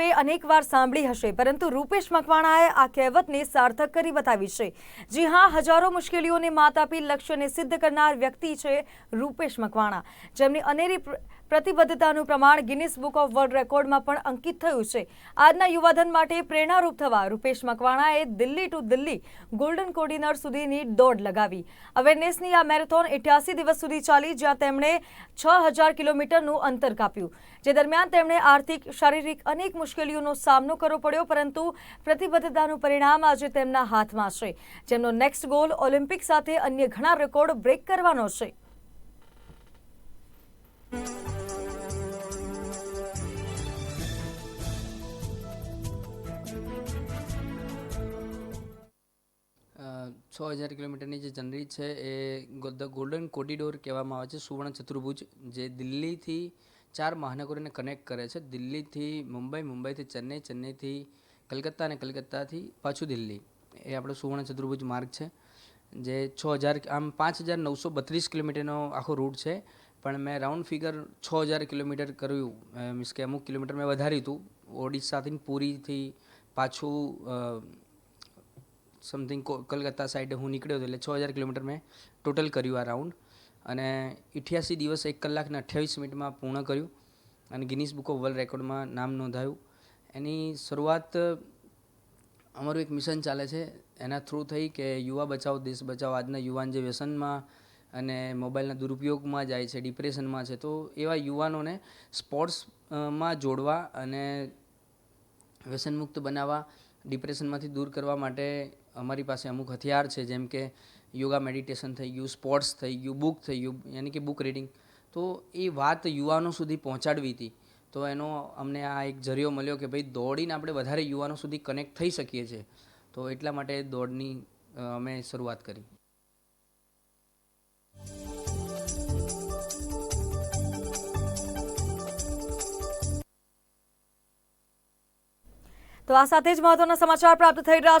આપે અનેકવાર સાંભળી હશે, પરંતુ રૂપેશ મકવાણાએ આ કહેવતને સાર્થક કરી બતાવી છે. જી હા, હજારો મુશ્કેલીઓને માત આપી લક્ષ્યને સિદ્ધ કરનાર વ્યક્તિ છે રૂપેશ મકવાણા. જેમની અનેરી પ્ર- પ્રતિબદ્ધતાનું પ્રમાણ ગિનિસ બુક ઓફ વર્લ્ડ રેકોર્ડમાં પણ અંકિત થયું છે. આજના યુવાધન માટે પ્રેરણારૂપ થવા રૂપેશ મકવાણાએ દિલ્હી ટુ દિલ્હી ગોલ્ડન કોર્ડિનર સુધીની દોડ લગાવી. અવેરનેસની આ મેરેથોન અઠ્યાસી દિવસ સુધી ચાલી, જ્યાં તેમણે છ હજાર કિલોમીટરનું અંતર કાપ્યું. જે દરમિયાન તેમણે આર્થિક, શારીરિક અનેક મુશ્કેલીઓનો સામનો કરવો પડ્યો, પરંતુ પ્રતિબદ્ધતાનું પરિણામ આજે તેમના હાથમાં છે. જેમનો નેક્સ્ટ ગોલ ઓલિમ્પિક સાથે અન્ય ઘણા રેકોર્ડ બ્રેક કરવાનો છે. છ હજાર કિલોમીટરની જે જનરી છે, એ ધ ગોલ્ડન કોરિડોર કહેવામાં આવે છે, સુવર્ણ ચતુર્ભુજ, જે દિલ્હીથી ચાર મહાનગરોને કનેક્ટ કરે છે. દિલ્હીથી મુંબઈ, મુંબઈથી ચેન્નઈ, ચેન્નઈથી કલકત્તા અને કલકત્તાથી પાછું દિલ્હી. એ આપણો સુવર્ણ ચતુર્ભુજ માર્ગ છે. જે છ હજાર, આમ પાંચ હજાર નવસો બત્રીસ કિલોમીટરનો આખો રૂટ છે. પણ મેં રાઉન્ડ ફિગર છ હજાર કિલોમીટર કર્યું. મીન્સ કે અમુક કિલોમીટર મેં વધાર્યું હતું. ઓડિશાથી પુરીથી પાછું સમથિંગ કલકત્તા સાઈડે હું નીકળ્યો હતો. એટલે છ હજાર કિલોમીટર મેં ટોટલ કર્યું આ રાઉન્ડ અને ઇઠ્યાસી દિવસ એક કલાકને અઠ્યાવીસ મિનિટમાં પૂર્ણ કર્યું અને ગિનિસ બુક ઓફ વર્લ્ડ રેકોર્ડમાં નામ નોંધાયું. એની શરૂઆત અમારું એક મિશન ચાલે છે, એના થ્રુ થઈ કે યુવા બચાવ, દેશ બચાવો આજના યુવાન જે વ્યસનમાં અને મોબાઈલના દુરુપયોગમાં જાય છે, ડિપ્રેશનમાં છે, તો એવા યુવાનોને સ્પોર્ટ્સમાં જોડવા અને વ્યસનમુક્ત બનાવવા, ડિપ્રેશનમાંથી દૂર કરવા માટે અમારી પાસે અમુક હથિયાર છે, જેમ કે યોગા મેડિટેશન થઈ ગયું, સ્પોર્ટ્સ થઈ ગયું, બુક થઈ ગયું, યાની કે બુક રીડિંગ. તો એ વાત યુવાનો સુધી પહોંચાડવી હતી. તો એનો અમને આ એક જરિયો મળ્યો કે ભાઈ દોડીને આપણે વધારે યુવાનો સુધી કનેક્ટ થઈ શકીએ છીએ. તો એટલા માટે દોડની અમે શરૂઆત કરી. તો આ સાથે જ મહત્વના સમાચાર પ્રાપ્ત થઈ રહ્યા